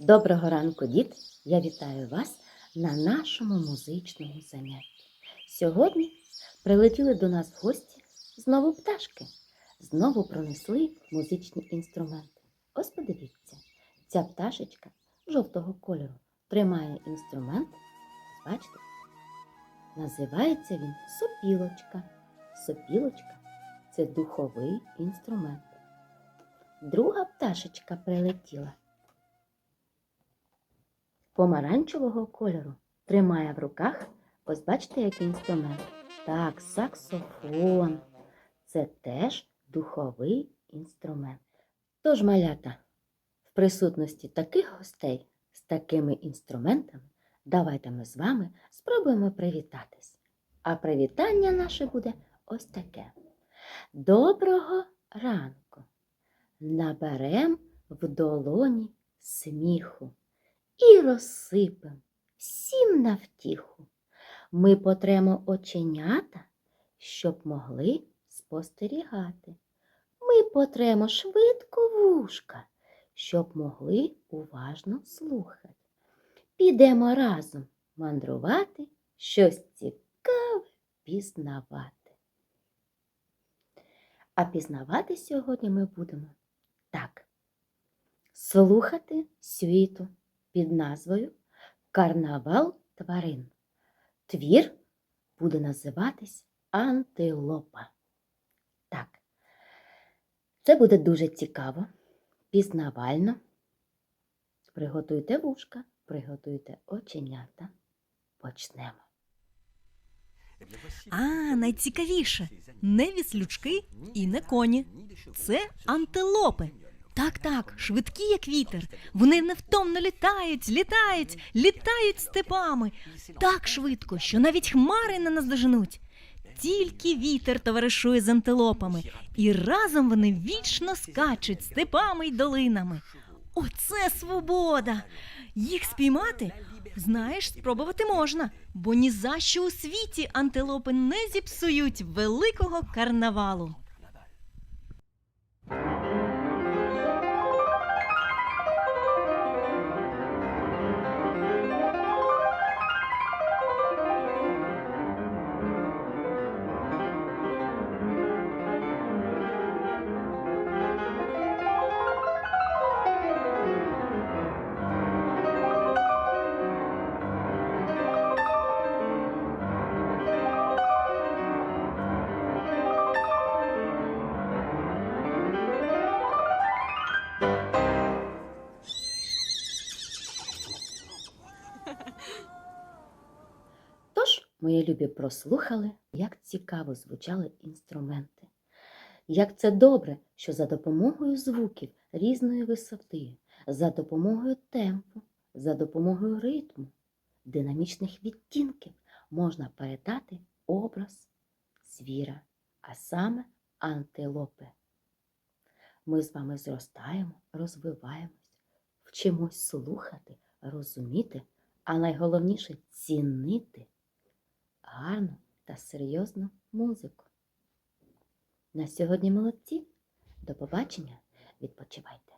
Доброго ранку, діти! Я вітаю вас на нашому музичному занятті. Сьогодні прилетіли до нас в гості знову пташки, знову пронесли музичні інструменти. Ось подивіться, ця пташечка жовтого кольору тримає інструмент. Бачите? Називається він сопілочка. Сопілочка це духовий інструмент. Друга пташечка прилетіла помаранчевого кольору. Тримає в руках, ось бачите, який інструмент. Так, саксофон. Це теж духовий інструмент. Тож, малята, в присутності таких гостей з такими інструментами, давайте ми з вами спробуємо привітатись. А привітання наше буде ось таке. Доброго ранку! Наберем в долоні сміху і розсипем всім на втіху. Ми потремо оченята, щоб могли спостерігати. Ми потремо швидко вушка, щоб могли уважно слухати. Підемо разом мандрувати, щось цікаве пізнавати. А пізнавати сьогодні ми будемо так. Слухати світу під назвою Карнавал тварин. Твір буде називатись Антилопа. Так, це буде дуже цікаво, пізнавально. Приготуйте вушка, приготуйте оченята. Почнемо. А, найцікавіше не віслючки і не коні. Це антилопи. Так, так, швидкі, як вітер. Вони невтомно літають, літають, літають степами. Так швидко, що навіть хмари не наздоженуть. Тільки вітер товаришує з антилопами, і разом вони вічно скачуть степами й долинами. Оце свобода! Їх спіймати, знаєш, спробувати можна, бо ні за що у світі антилопи не зіпсують великого карнавалу. Мої любі, прослухали, як цікаво звучали інструменти. Як це добре, що за допомогою звуків різної висоти, за допомогою темпу, за допомогою ритму, динамічних відтінків можна передати образ звіра, а саме антилопи. Ми з вами зростаємо, розвиваємось, вчимось слухати, розуміти, а найголовніше цінити гарну та серйозну музику. На сьогодні молодці. До побачення. Відпочивайте.